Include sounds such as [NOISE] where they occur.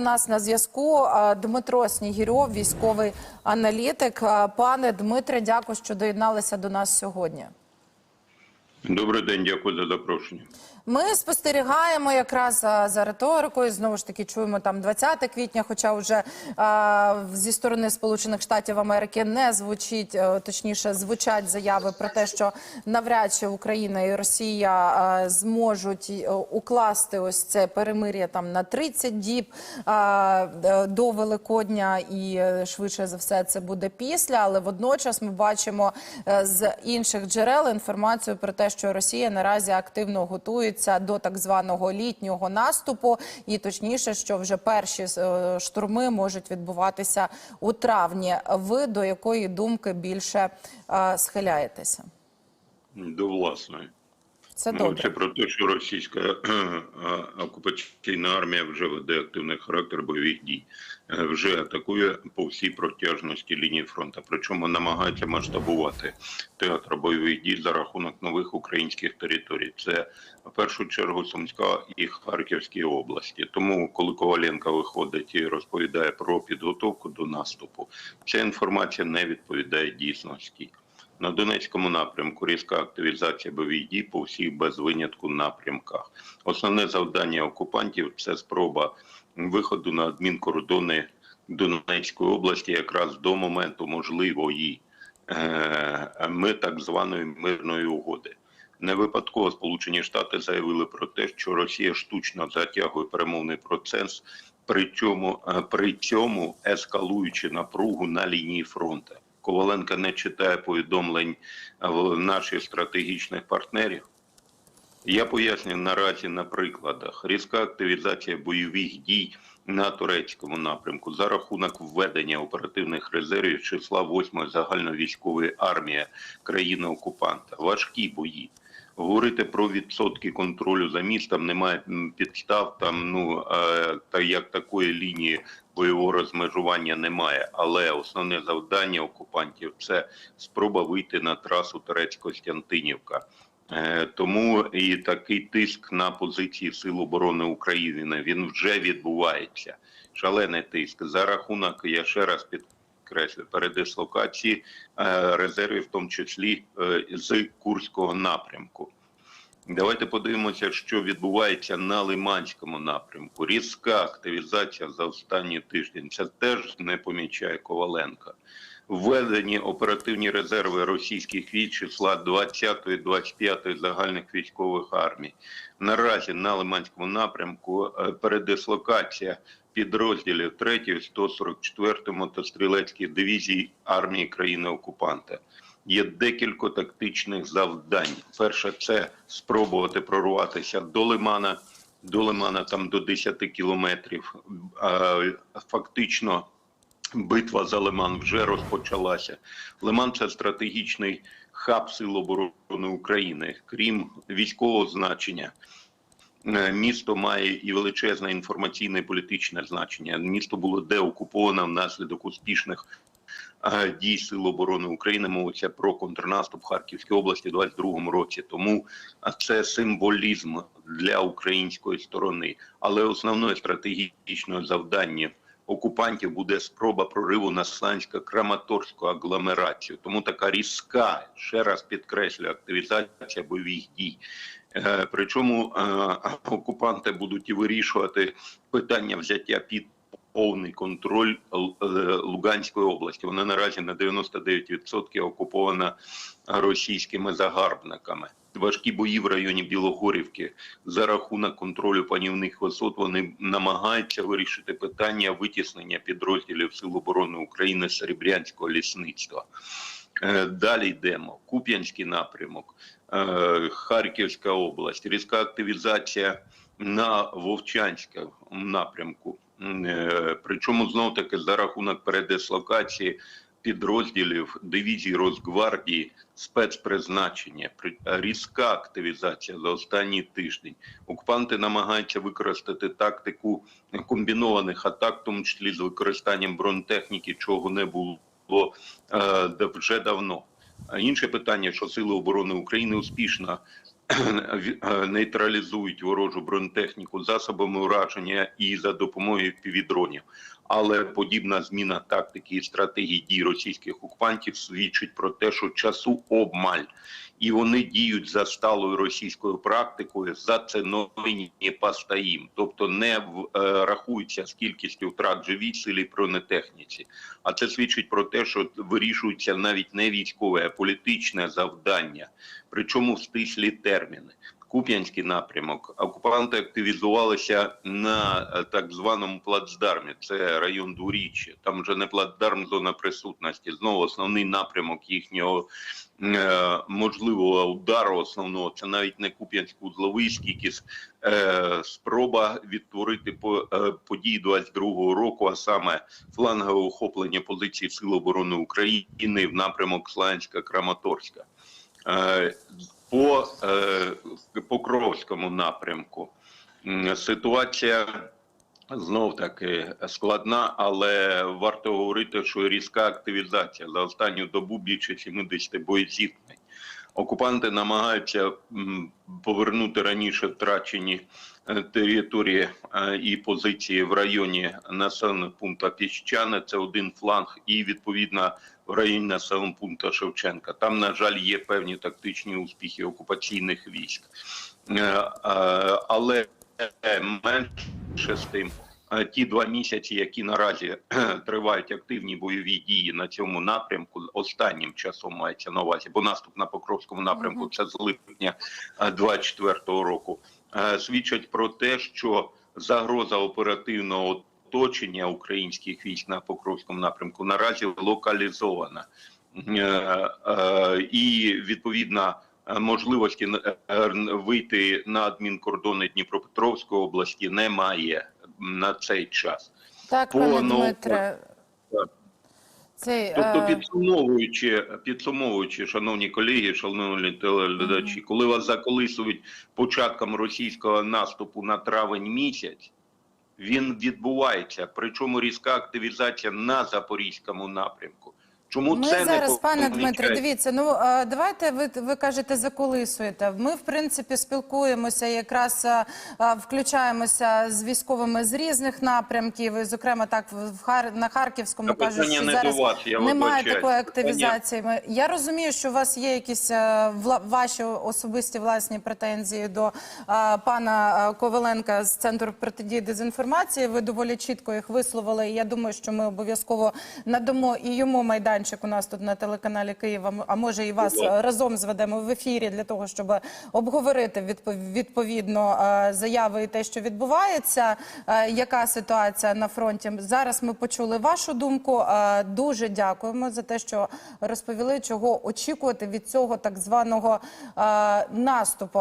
нас на зв'язку Дмитро Снігірьов, військовий аналітик. Пане Дмитре, дякую, що доєдналися до нас сьогодні. Добрий день, дякую за запрошення. Ми спостерігаємо якраз за, за риторикою. Знову ж таки, чуємо там 20 квітня, хоча вже а, зі сторони Сполучених Штатів Америки не звучить, е, точніше, звучать заяви про те, що навряд чи Україна і Росія а, зможуть е, укласти ось це перемир'я там на 30 діб а, е, до Великодня, і швидше за все це буде після. Але водночас ми бачимо з інших джерел інформацію про те, що Росія наразі активно готується до так званого літнього наступу, і точніше, що вже перші е, штурми можуть відбуватися у травні. Ви до якої думки більше е, схиляєтеся? До власної. Це Ну, добре. Це про те, що російська е, окупаційна армія вже веде активний характер бойових дій, Е, вже атакує по всій протяжності лінії фронту. Причому намагається масштабувати театр бойових дій за рахунок нових українських територій. Це в першу чергу Сумська і Харківські області. Тому, коли Коваленко виходить і розповідає про підготовку до наступу, ця інформація не відповідає дійсності. На Донецькому напрямку різка активізація бойових дій по всіх без винятку напрямках. Основне завдання окупантів це спроба виходу на адмінкордони Донецької області якраз до моменту можливої е, ми так званої мирної угоди. Не випадково Сполучені Штати заявили про те, що Росія штучно затягує перемовний процес, при цьому, е, при цьому ескалуючи напругу на лінії фронту. Коваленко не читає повідомлень е, наших стратегічних партнерів. Я поясню наразі на прикладах. Різка активізація бойових дій на турецькому напрямку за рахунок введення оперативних резервів числа 8-ї загальновійськової армії країни-окупанта. Важкі бої. Говорити про відсотки контролю за містом немає підстав. Там ну е, та як такої лінії бойового розмежування немає. Але основне завдання окупантів це спроба вийти на трасу Турецько-Стянтинівка. Е, Тому і такий тиск на позиції Сил оборони України він вже відбувається. Шалений тиск за рахунок, я ще раз підкреслю, передислокації е, резервів, в тому числі е, з Курського напрямку. Давайте подивимося, що відбувається на Лиманському напрямку. Різка активізація за останній тиждень. Це теж не помічає Коваленка. Введені оперативні резерви російських військ числа 20-ї, 25-ї загальних військових армій. Наразі на Лиманському напрямку е, передислокація підрозділів 3-ї, 144-ї мотострілецької дивізії армії країни-окупанта. Є декілька тактичних завдань. Перше це спробувати прорватися до Лимана. До Лимана там до 10 кілометрів. Фактично битва за Лиман вже розпочалася. Лиман це стратегічний хаб Сил оборони України, крім військового значення. Е, Місто має і величезне інформаційне і політичне значення. Місто було деокуповано внаслідок успішних е, дій Сил оборони України. Мовиться про контрнаступ в Харківській області у 22-му році. Тому е, це символізм для української сторони. Але основне стратегічне завдання окупантів буде спроба прориву на Слансько-Краматорську агломерацію. Тому така різка, ще раз підкреслю, активізація бойових дій. Е, Причому е, окупанти будуть вирішувати питання взяття під повний контроль е, Луганської області. Вона наразі на 99% окупована російськими загарбниками. Важкі бої в районі Білогорівки за рахунок контролю панівних висот вони намагаються вирішити питання витіснення підрозділів Сил оборони України Серебрянського лісництва. Далі йдемо. Куп'янський напрямок, Харківська область, різка активізація на Вовчанському напрямку. Е, Причому знов таки за рахунок передислокації підрозділів дивізій Росгвардії спецпризначення, При- різка активізація за останній тиждень. Окупанти намагаються використати тактику комбінованих атак, в тому числі з використанням бронетехніки, чого не було е, вже давно. Інше питання, що Сили оборони України успішно [CLEARS THROAT] е, нейтралізують ворожу бронетехніку засобами ураження і за допомогою півдронів. Але подібна зміна тактики і стратегії дій російських окупантів свідчить про те, що часу обмаль, і вони діють за сталою російською практикою за ціною не постоїм, тобто не в- е, рахуються з кількістю втрат живій силі бронетехніці. А це свідчить про те, що вирішується навіть не військове, а політичне завдання, причому в стислі терміни. Куп'янський напрямок. Окупанти активізувалися на е, так званому плацдармі. Це район Дворіччя. Там вже не плацдарм, зона присутності. Знову основний напрямок їхнього е, можливого удару основного. Це навіть не Куп'янськ-Узловий, скільки е, спроба відтворити по е, події 22-го року, а саме флангове охоплення позицій Сил оборони України в напрямок Славянська-Краматорська. Е, по е, Покровському напрямку ситуація знов таки складна, але варто говорити, що різка активізація за останню добу більше 70 боєзіткнень. Окупанти намагаються повернути раніше втрачені е, території і позиції в районі населеного пункту Піщане. Це один фланг, і відповідно в районі населеного пункту Шевченка. Там, на жаль, є певні тактичні успіхи окупаційних військ, Е, е, але менше з тим. е, Ті два місяці, які наразі тривають активні бойові дії на цьому напрямку, останнім часом мається на увазі, бо наступ на Покровському напрямку це з липня 24-го року, свідчать про те, що загроза оперативного оточення українських військ на Покровському напрямку наразі локалізована. Е, е, І відповідно е, можливості е, вийти на адмінкордони Дніпропетровської області немає на цей час. Так, По пане Дмитре. Цей, Тобто, підсумовуючи, підсумовуючи, шановні колеги, шановні телеглядачі, коли вас заколисують початком російського наступу на травень місяць, він відбувається. Причому різка активізація на запорізькому напрямку. Чому Ми це зараз, не пане Дмитре, дивіться. Ну давайте ви ви кажете, заколисуєте. Ми в принципі спілкуємося, якраз включаємося з військовими з різних напрямків. І, зокрема, так в Хар на харківському Та кажуть, що не зараз вас, я немає такої активізації. Ми- Я розумію, що у вас є якісь ваші особисті власні претензії до е, пана Коваленка з центру протидії дезінформації. Ви доволі чітко їх висловили. І я думаю, що ми обов'язково надамо і йому майданчик у нас тут на телеканалі Києва. А може і вас е, разом зведемо в ефірі для того, щоб обговорити відповідно заяви і те, що відбувається. Яка ситуація на фронті? Зараз ми почули вашу думку. Дуже дякуємо за те, що розповіли, чого очікувати від цього так званого наступу.